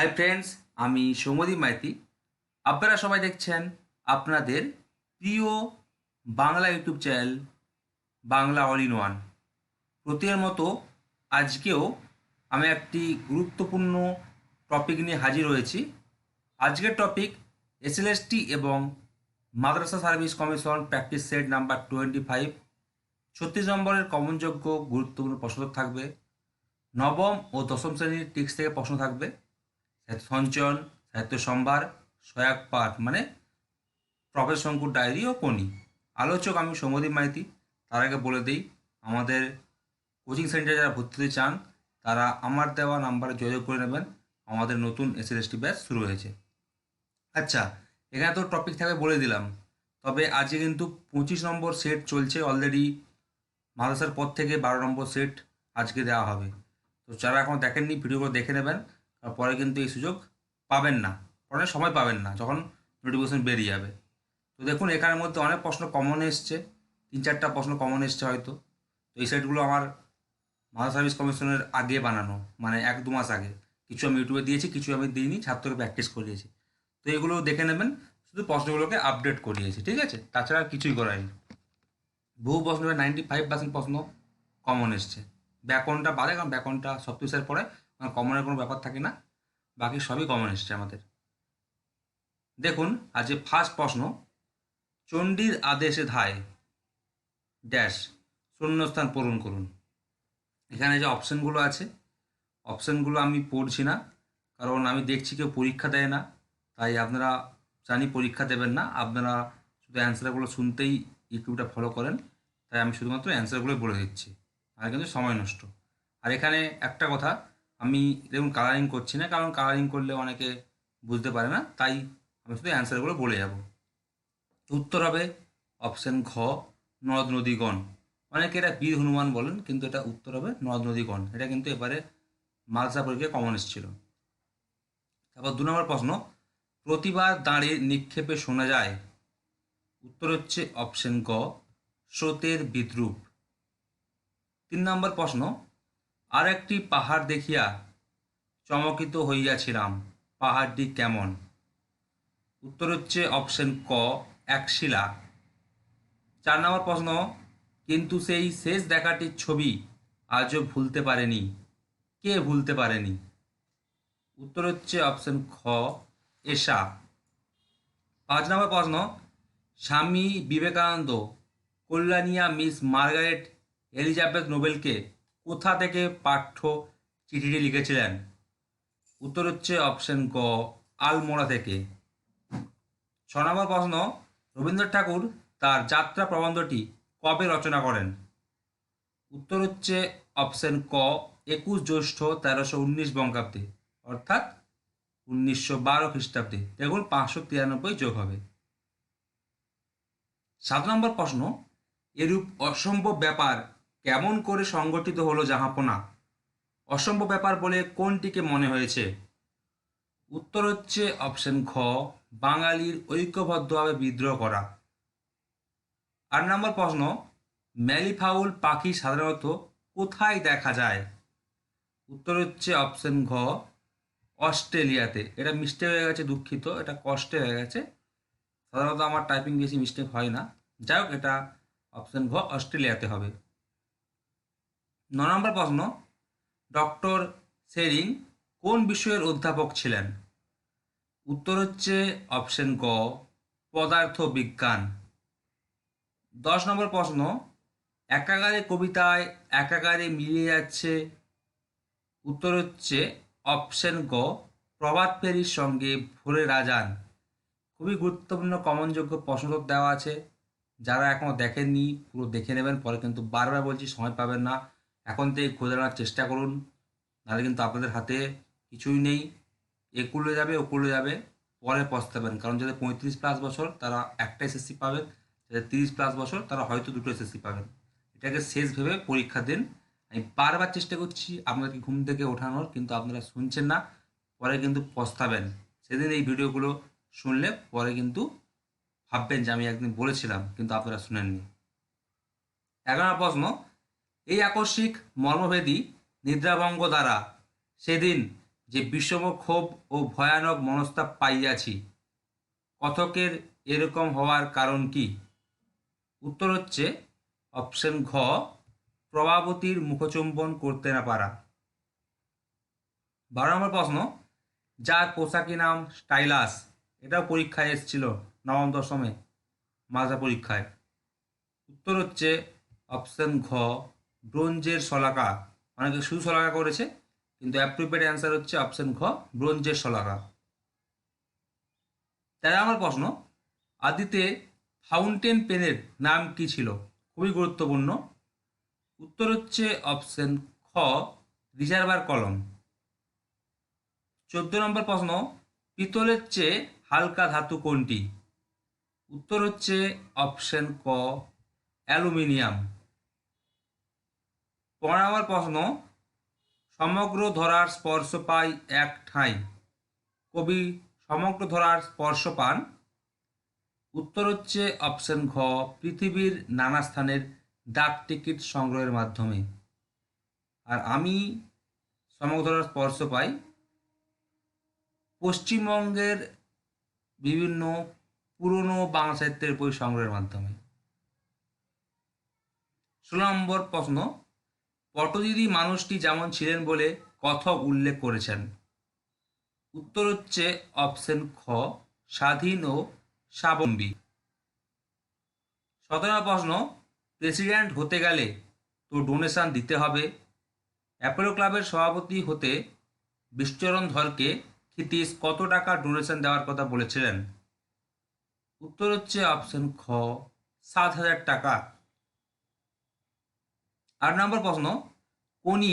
Hi friends আমি সৌমদীপ মাইতি। আপনারা সবাই দেখছেন আপনাদের প্রিয় Bangla YouTube channel Bangla all in one. প্রতির মতো আজকেও আমি একটি গুরুত্বপূর্ণ টপিক নিয়ে হাজির হয়েছি। আজকের টপিক এসএলএসটি এবং Madrasah service commission practice set number twenty five. ছত্রিশ নম্বরের কমনযোগ্য গুরুত্বপূর্ণ প্রশ্ন থাকবে। নবম ও দশম শ্রেণির টিক্স থেকে প্রশ্ন থাকবে। সঞ্চয়ন সাহিত্য সম্ভার সহায়ক পাঠ মানে প্রফেসর শঙ্কুর ডায়েরি ও পণি আলোচক আমি সৌমদীপ মাইতি, তার আগে বলে দিই, আমাদের কোচিং সেন্টারে যারা ভর্তি হতে চান, তারা আমার দেওয়া নাম্বারে যোগাযোগ করে নেবেন। আমাদের নতুন এস এসএলএসটি ব্যাচ শুরু হয়েছে। আচ্ছা এখানে তো টপিক থাকবে বলে দিলাম। তবে আজকে কিন্তু পঁচিশ নম্বর সেট চলছে অলরেডি মাদ্রাসার পর থেকে বারো নম্বর সেট আজকে দেওয়া হবে। তো যারা এখন দেখেননি ভিডিওগুলো দেখে নেবেন। পরে কিন্তু এই সুযোগ পাবেন না। পরে সময় পাবেন না, যখন নোটিফিকেশন বেরিয়ে যাবে। তো দেখুন, এখানের মধ্যে অনেক প্রশ্ন কমন এসছে। তিন চারটা প্রশ্ন কমন এসছে হয়তো। তো এই সাইটগুলো আমার মাদার সার্ভিস কমিশনের আগে বানানো মানে এক দু মাস আগে। কিছু আমি ইউটিউবে দিয়েছি, কিছু আমি দিইনি, ছাত্রকে প্র্যাকটিস করিয়েছি। তো এগুলো দেখে নেবেন, শুধু প্রশ্নগুলোকে আপডেট করিয়েছি, ঠিক আছে? তাছাড়া আর কিছুই করায়নি বহু প্রশ্ন নাইনটি ফাইভ পার্সেন্ট প্রশ্ন কমন এসছে। ব্যাকরণটা বাদে কারণ ব্যাকরণটা সপ্তবিশের পরে কারণ কমনের কোনো ব্যাপার থাকে না। বাকি সবই কমন এসছে আমাদের। দেখুন আজকে ফার্স্ট প্রশ্ন, চণ্ডীর আদেশে ধায় ড্যাশ শূন্যস্থান পূরণ করুন। এখানে যে অপশানগুলো আছে অপশানগুলো আমি পড়ছি না, কারণ আমি দেখছি কেউ পরীক্ষা দেয় না, তাই আপনারা জানি পরীক্ষা দেবেন না, আপনারা শুধু অ্যান্সারগুলো শুনতেই ইউটিউবটা ফলো করেন, তাই আমি শুধুমাত্র অ্যান্সারগুলোই বলে দিচ্ছি আর কিন্তু সময় নষ্ট। আর এখানে একটা কথা আমি দেখুন কালারিং করছি না, কারণ কালারিং করলে অনেকে বুঝতে পারে না, তাই আমি শুধু অ্যান্সারগুলো বলে যাব। উত্তর হবে অপশান ঘ, নদ নদীগণ। অনেকে এটা বীর হনুমান বলেন, কিন্তু এটা উত্তর হবে নদ নদীগণ। এটা কিন্তু এবারে মালসা পরীক্ষায় কমন এসেছিল তারপর দু নম্বর প্রশ্ন, প্রতিবার দাঁড়িয়ে নিক্ষেপে শোনা যায়। উত্তর হচ্ছে অপশন গ স্রোতের বিদ্রুপ। তিন নম্বর প্রশ্ন আর একটি পাহাড় দেখিয়া চমকিত হইয়াছিলাম। পাহাড়টি কেমন? উত্তর হচ্ছে অপশন ক, এক শিলা। চার নম্বর প্রশ্ন, কিন্তু সেই শেষ দেখাটির ছবি আজও ভুলতে পারেনি। কে ভুলতে পারেনি? উত্তর হচ্ছে অপশন খ, এশা। পাঁচ নম্বর প্রশ্ন, স্বামী বিবেকানন্দ কল্যাণিয়া মিস মার্গারেট এলিজাবেথ নোবেলকে কোথা থেকে পাঠ্য চিঠিটি লিখেছিলেন? উত্তর হচ্ছে অপশন ক আলমোড়া থেকে। ছ নম্বর প্রশ্ন, রবীন্দ্রনাথ ঠাকুর তার যাত্রা প্রবন্ধটি কবে রচনা করেন? উত্তর হচ্ছে অপশন ক, একুশ জ্যৈষ্ঠ তেরোশো উনিশ বঙ্গাব্দে, অর্থাৎ উনিশশো বারো খ্রিস্টাব্দে। দেখুন, পাঁচশো তিরানব্বই যোগ হবে। সাত নম্বর প্রশ্ন, এরূপ অসম্ভব ব্যাপার কেমন করে সংগঠিত হলো জাহাপনা? অসম্ভব ব্যাপার বলে কোনটিকে মনে হয়েছে? উত্তর হচ্ছে অপশন ঘ, বাঙালির ঐক্যবদ্ধভাবে বিদ্রোহ করা। আট নম্বর প্রশ্ন, ম্যালিফাউল পাখি সাধারণত কোথায় দেখা যায়? উত্তর হচ্ছে অপশন ঘ, অস্ট্রেলিয়াতে। এটা মিস্টেক হয়ে গেছে, দুঃখিত। এটা কষ্টে হয়ে গেছে। সাধারণত আমার টাইপিং বেশি মিস্টেক হয় না। যাই হোক, এটা অপশন ঘ, অস্ট্রেলিয়াতে হবে। ন নম্বর প্রশ্ন, ডক্টর সেরিং কোন বিষয়ের অধ্যাপক ছিলেন? উত্তর হচ্ছে অপশন গ পদার্থ বিজ্ঞান দশ নম্বর প্রশ্ন একাগারে কবিতায় একাগারে মিলিয়ে যাচ্ছে। উত্তর হচ্ছে অপশন গ, প্রভাত ফেরির সঙ্গে ভোরে রাজান। খুবই গুরুত্বপূর্ণ কমনযোগ্য প্রশ্ন দেওয়া আছে। যারা এখনও দেখেননি, পুরো দেখে নেবেন, পরে কিন্তু বারবার বলছি, সময় পাবেন না। এখন থেকে খুঁজে আনার চেষ্টা করুন। নাহলে কিন্তু আপনাদের হাতে কিছুই নেই। একুলে যাবে, ওকুলে যাবে। পরে পস্তাবেন। কারণ যাদের পঁয়ত্রিশ প্লাস বছর, তারা একটা এসএসসি পাবেন। যাদের তিরিশ প্লাস বছর, তারা হয়তো দুটো এসএসসি পাবেন। এটাকে শেষ ভেবে পরীক্ষা দিন। আমি বারবার চেষ্টা করছি আপনাদেরকে ঘুম থেকে ওঠানোর, কিন্তু আপনারা শুনছেন না। পরে কিন্তু পস্তাবেন। সেদিন এই ভিডিওগুলো শুনলে পরে কিন্তু ভাববেন যে আমি একদিন বলেছিলাম, কিন্তু আপনারা শুনেননি। এগারো প্রশ্ন। আকস্মিক মর্মভেদী নিদ্রাভঙ্গ দ্বারা সেদিন যে বিষম ক্ষোভ ও ভয়ানক মনস্তাপ পাইয়াছি, কথকের এরকম হওয়ার কারণ কি? উত্তর হচ্ছে, অপশন ঘ, প্রভাবতীর মুখচুম্বন করতে না পারা। বারো নম্বর প্রশ্ন, যার পোশাকি নাম স্টাইলাস, এটাও পরীক্ষায় এসেছিল নবম দশমে মাঝা পরীক্ষায়। উত্তর হচ্ছে, অপশন ঘ ব্রোঞ্জের শলাকা। অনেকে শুধু শলাকা করেছে, কিন্তু অ্যাপ্রোপ্রিয়েট অ্যান্সার হচ্ছে অপশন খ ব্রোঞ্জের শলাকা। তেরো আমার প্রশ্ন, আদিতে ফাউন্টেন পেনের নাম কি ছিল? খুবই গুরুত্বপূর্ণ। উত্তর হচ্ছে অপশন খ রিজার্ভার কলম চোদ্দ নম্বর প্রশ্ন, পিতলের চেয়ে হালকা ধাতু কোনটি? উত্তর হচ্ছে অপশন ক, অ্যালুমিনিয়াম। পনেরো প্রশ্ন, সমগ্র ধরার স্পর্শ পাই এক ঠাঁই। কবি, সমগ্র ধরার স্পর্শ পান। উত্তর হচ্ছে অপশন ঘ, পৃথিবীর নানা স্থানের ডাক টিকিট সংগ্রহের মাধ্যমে। আর আমি সমগ্র ধরার স্পর্শ পাই পশ্চিমবঙ্গের বিভিন্ন পুরনো বাংলা সাহিত্যের বই সংগ্রহের মাধ্যমে। ষোলো নম্বর প্রশ্ন পটদিদি মানুষটি যেমন ছিলেন বলে কথক উল্লেখ করেছেন। উত্তর হচ্ছে অপশন খ, স্বাধীন ও স্বাবলম্বী। সতেরো প্রশ্ন, প্রেসিডেন্ট হতে গেলে তো ডোনেশন দিতে হবে। অ্যাপোলো ক্লাবের সভাপতি হতে বিশ্বচরণ ধরকে ক্ষিতীশ কত টাকা ডোনেশন দেওয়ার কথা বলেছিলেন? উত্তর হচ্ছে অপশন খ, সাত হাজার টাকা। আট নম্বর প্রশ্ন, কোনি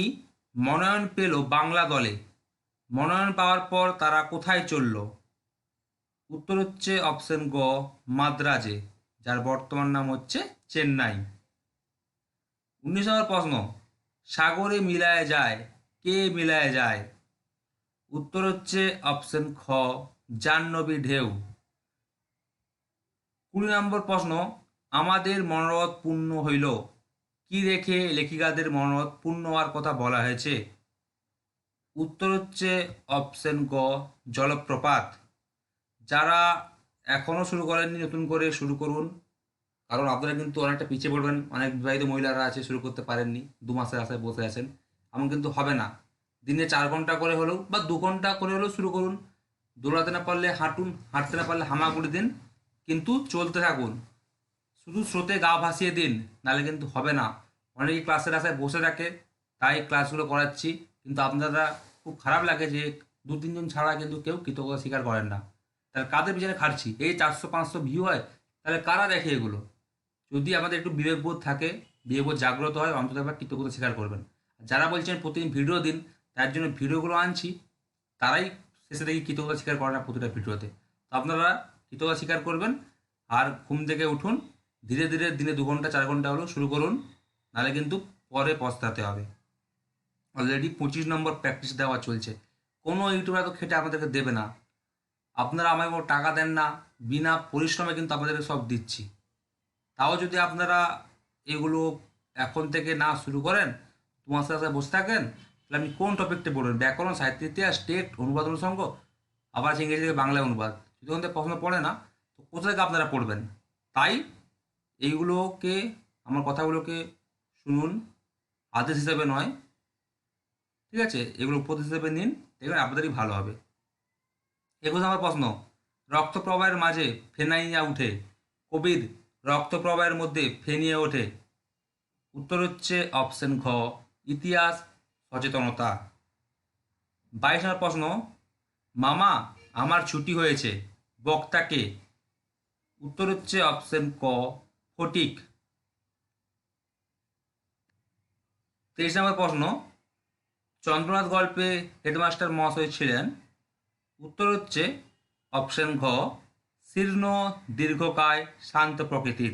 মনোনয়ন পেল বাংলা দলে? মনোনয়ন পাওয়ার পর তারা কোথায় চলল? উত্তর হচ্ছে অপশন গ, মাদ্রাজে, যার বর্তমান নাম হচ্ছে চেন্নাই। উনিশ নম্বর প্রশ্ন, সাগরে মিলায় যায়, কে মিলায় যায়? উত্তর হচ্ছে অপশন খ, জাহ্নবী ঢেউ। কুড়ি নম্বর প্রশ্ন, আমাদের মনোরথ পূর্ণ হইল। কি রেখে লেখিকাদের মনোরথ পূর্ণ হওয়ার কথা বলা হয়েছে? উত্তর হচ্ছে অপশন গ, জলপ্রপাত। যারা এখনও শুরু করেননি, নতুন করে শুরু করুন। কারণ আপনারা কিন্তু অনেকটা পিছিয়ে পড়বেন। অনেক বিবাহিত মহিলারা আছে, শুরু করতে পারেননি। দু মাসের আশায় বসে আছেন। এমন কিন্তু হবে না। দিনে চার ঘণ্টা করে হলেও বা দু ঘণ্টা করে হলেও শুরু করুন। দৌড়াতে না পারলে হাঁটুন, হাঁটতে না পারলে হামাগুড়ি দিন। কিন্তু চলতে থাকুন। শুধু স্রোতে গা ভাসিয়ে দিন, নাহলে কিন্তু হবে না। অনেকেই ক্লাসের আশায় বসে থাকে, তাই ক্লাসগুলো করাচ্ছি। কিন্তু আপনারা খুব খারাপ লাগে যে দু তিনজন ছাড়া কিন্তু কেউ কৃতজ্ঞতা স্বীকার করেন না। তাহলে কাদের পিছনে খাটছি? এই চারশো, পাঁচশো ভিউ হয়, তাহলে কারা দেখে এগুলো? যদি আমাদের একটু বিবেকবোধ থাকে বিবেকবোধ জাগ্রত হয়, অন্তত একবার কৃতজ্ঞতা স্বীকার করবেন। যারা বলছেন প্রতিদিন ভিডিও দিন, তার জন্য ভিডিওগুলো আনছি, তারাই শেষে দেখি কৃতজ্ঞতা স্বীকার করে না প্রতিটা ভিডিওতে তো আপনারা কৃতজ্ঞতা স্বীকার করবেন, আর ঘুম থেকে উঠুন ধীরে ধীরে দিনে দু ঘণ্টা, চার ঘণ্টা হলো, শুরু করুন, নাহলে কিন্তু পরে পস্তাতে হবে। অলরেডি পঁচিশ নম্বর প্র্যাকটিস দেওয়া চলছে। কোনো ইউটিউবার তো খেটে আপনাদেরকে দেবে না। আপনারা আমায় টাকা দেন না, বিনা পরিশ্রমে কিন্তু আপনাদেরকে সব দিচ্ছি। তাও যদি আপনারা এগুলো এখন থেকে না শুরু করেন, তোমার সাথে বসে থাকেন, তাহলে আপনি কোন টপিকটা পড়বেন ব্যাকরণ, সাহিত্য, ইতিহাস টেট অনুবাদ, অনুসঙ্গ, আবার আছে ইংরেজি থেকে বাংলা অনুবাদ। যদি ওখান থেকে প্রশ্ন পড়ে না, তো কোথা থেকে আপনারা পড়বেন? তাই এইগুলোকে, আমার কথাগুলোকে শুনুন। আদেশ হিসাবে নয়। ঠিক আছে? এগুলো উপদেশ হিসেবে নিন। দেখবেন আপনাদেরই ভালো হবে। একুশ আমার প্রশ্ন? রক্ত প্রবাহের মাঝে ফেনাইয়া উঠে। কবির রক্তপ্রবাহের মধ্যে ফেনিয়ে ওঠে। উত্তর হচ্ছে অপশন ঘ, ইতিহাস, সচেতনতা। বাইশ নম্বর প্রশ্ন, মামা, আমার ছুটি হয়েছে। বক্তাকে। উত্তর হচ্ছে অপশন ক ফটিক তেইশ নম্বর প্রশ্ন, চন্দ্রনাথ গল্পে হেডমাস্টার মহাশয় ছিলেন। উত্তর হচ্ছে অপশন ঘ, শীর্ণ, দীর্ঘকায়, শান্ত প্রকৃতির।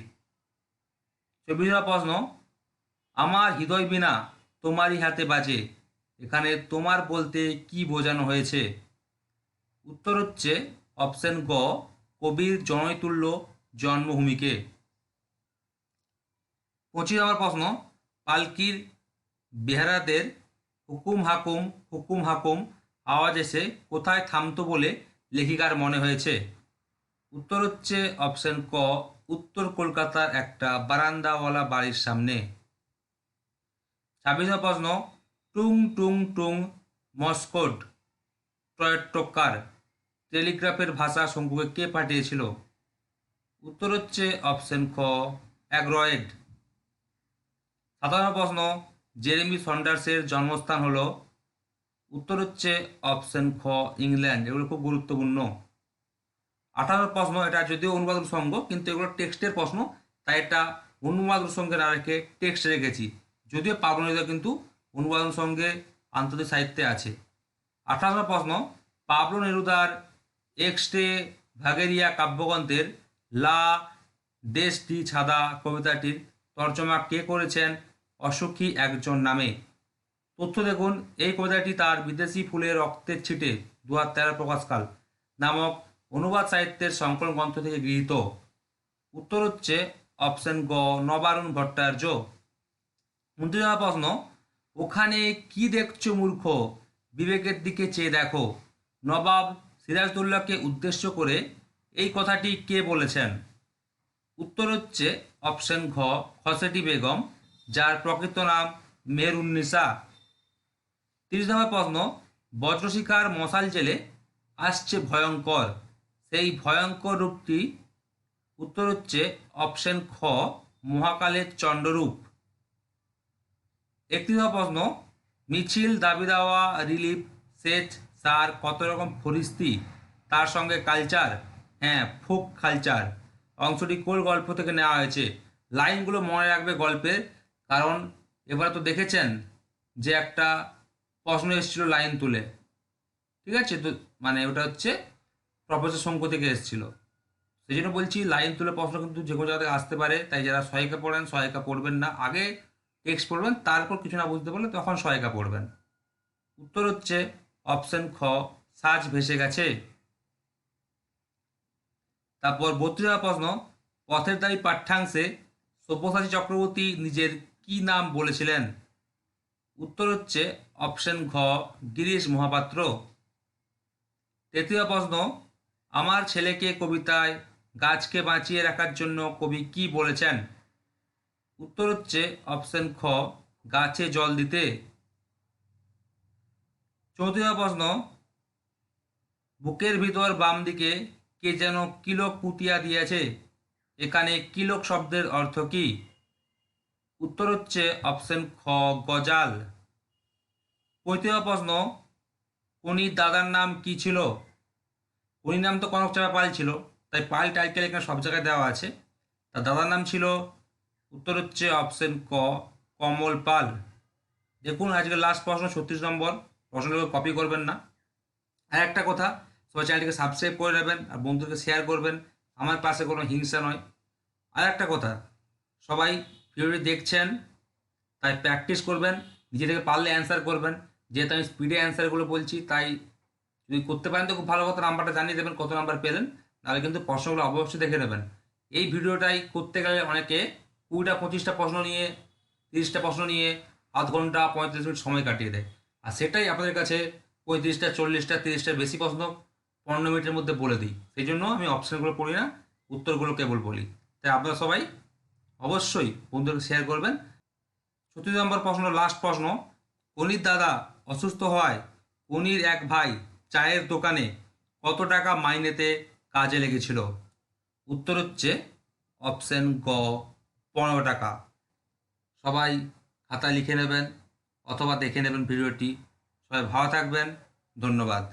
চব্বিশ নম্বর প্রশ্ন, আমার হৃদয় বিনা তোমারই হাতে বাজে, এখানে তোমার বলতে কি বোঝানো হয়েছে? উত্তর হচ্ছে অপশন গ, কবির জনৈতুল্য জন্মভূমিকে। পঁচিশ নম্বর প্রশ্ন, পালকির বেহারাদের হুকুম হাকুম হুকুম হাকুম আওয়াজ এসে কোথায় থামতো বলে লেখিকার মনে হয়েছে? উত্তর হচ্ছে অপশন ক, উত্তর কলকাতার একটা বারান্দাওয়ালা বাড়ির সামনে। ছাব্বিশ প্রশ্ন, টুং টুং টুং মস্কোট ট্রয়ট্টকার টেলিগ্রাফের ভাষা শঙ্কুকে কে পাঠিয়েছিল? উত্তর হচ্ছে অপশন খ অ্যাগ্রয়েড। সাধারণ প্রশ্ন, জেরেমি সন্ডার্সের জন্মস্থান হলো উত্তর হচ্ছে অপশন খ, ইংল্যান্ড। এগুলো খুব গুরুত্বপূর্ণ। আঠারো প্রশ্ন, এটা যদিও অনুবাদ সঙ্গ কিন্তু এগুলো টেক্সটের প্রশ্ন, তাই এটা অনুবাদ সঙ্গে না রেখে টেক্সট রেখেছি। যদিও পাবনিত কিন্তু অনুবাদ সঙ্গে আন্তর্জাতিক সাহিত্যে আছে। আঠারো প্রশ্ন, পাবলো নেরুদার এক্সটে ভাগেরিয়া কাব্যগ্রন্থের লা দেশটি ছাদা কবিতাটির তর্জমা কে করেছেন? অসুখী একজন নামে? তথ্য দেখুন, এই কবিতাটি তার বিদেশি ফুলের রক্তের ছিটে দু হাজার তেরো প্রকাশকাল নামক অনুবাদ সাহিত্যের সংকলন গ্রন্থ থেকে গৃহীত। উত্তর হচ্ছে অপশন গ, নবারুণ ভট্টাচার্য। উনত্রিশ প্রশ্ন, ওখানে কি দেখছ মূর্খ? বিবেকের দিকে চেয়ে দেখো। নবাব সিরাজদৌল্লাকে উদ্দেশ্য করে এই কথাটি কে বলেছেন? উত্তর হচ্ছে অপশন ঘ, খসেটি বেগম। যার প্রকৃত নাম মেহরুন্নিসা তিরিশ নম্বর প্রশ্ন, বজ্রশিখার মশাল জেলে আসছে ভয়ঙ্কর। সেই ভয়ঙ্কর রূপটি উত্তর হচ্ছে অপশন খ, মহাকালের চণ্ডরূপ নম্বর প্রশ্ন, মিছিল, দাবি দেওয়া, রিলিফ, সেচ, সার কত রকম ফরিস্তি তার সঙ্গে কালচার। হ্যাঁ ফোক কালচার। অংশটি কোল গল্প থেকে নেওয়া হয়েছে? লাইনগুলো মনে রাখবে গল্পের কারণ এবার তো দেখেছেন যে একটা প্রশ্ন এসেছিল লাইন তুলে। ঠিক আছে? তো মানে ওটা হচ্ছে প্রফেসর শঙ্কু থেকে এসেছিল। সেই জন্য বলছি লাইন তুলে প্রশ্ন কিন্তু যে কোনো জায়গা আসতে পারে। তাই যারা সহায়িকা পড়েন, সহায়িকা পড়বেন না। আগে টেক্সট পড়বেন, তারপর কিছু না বুঝতে পারলে তখন সহায়িকা পড়বেন। উত্তর হচ্ছে অপশন খ, সাজ ভেসে গেছে। তারপর বত্রিশ প্রশ্ন, পথের দাবি পাঠ্যাংশে সব্যসাচী চক্রবর্তী নিজের কি নাম বলেছিলেন? উত্তর হচ্ছে অপশন ঘ, গিরিশ মহাপাত্র। তৃতীয় প্রশ্ন, আমার ছেলেকে কবিতায় গাছকে বাঁচিয়ে রাখার জন্য কবি কি বলেছেন? উত্তর হচ্ছে অপশন খ, গাছে জল দিতে। চৌত্রিশ প্রশ্ন, বুকের ভিতর বাম দিকে কে যেন কিলক পুতিয়া দিয়েছে? এখানে কিলক শব্দের অর্থ কি? উত্তর হচ্ছে অপশন খ, গজাল। পঁয়ত্রিশ প্রশ্ন উনি দাদার নাম কি ছিল? উনি নাম তো কনক চাপা পাল ছিল, তাই পাল টাইটেল এখানে সব জায়গায় দেওয়া আছে। তার দাদার নাম ছিল? উত্তর হচ্ছে অপশন ক, কমল পাল। দেখুন, আজকে লাস্ট প্রশ্ন, ছত্রিশ নম্বর। প্রশ্নগুলো কপি করবেন না। আর একটা কথা, সবাই চ্যানেলটিকে সাবস্ক্রাইব করে নেবেন আর বন্ধুদেরকে শেয়ার করবেন। আমার পাশে কোনো হিংসা নয়। আর একটা কথা, সবাই ভিডিওটি দেখছেন, তাই প্র্যাকটিস করবেন, নিজে থেকে পারলে অ্যান্সার করবেন। যেহেতু আমি স্পিডে অ্যান্সারগুলো বলছি, তাই যদি করতে পারেন তো খুব ভালো কথা নাম্বারটা জানিয়ে দেবেন, কত নাম্বার পেলেন নাহলে কিন্তু প্রশ্নগুলো অবশ্যই দেখে নেবেন। এই ভিডিওটাই করতে গেলে অনেকে কুড়িটা, পঁচিশটা প্রশ্ন নিয়ে, তিরিশটা প্রশ্ন নিয়ে আধ ঘণ্টা পঁয়ত্রিশ মিনিট সময় কাটিয়ে দেয়। আর সেটাই আপনাদের কাছে পঁয়ত্রিশটা, চল্লিশটা তিরিশটার বেশি প্রশ্ন পনেরো মিনিটের মধ্যে বলে দিই। সেই জন্য আমি অপশানগুলো পড়ি না, উত্তরগুলো কেবল বলি। তাই আপনারা সবাই অবশ্যই বন্ধুদেরকে শেয়ার করবেন। চতুর্থ নম্বর প্রশ্ন লাস্ট প্রশ্ন। কনির দাদা অসুস্থ হওয়ায় কনির এক ভাই চায়ের দোকানে কত টাকা মাইনেতে কাজে লেগেছিল? উত্তর হচ্ছে অপশন গ, পনেরো টাকা। সবাই খাতা লিখে নেবেন অথবা দেখে নেবেন ভিডিওটি। সবাই ভালো থাকবেন। ধন্যবাদ।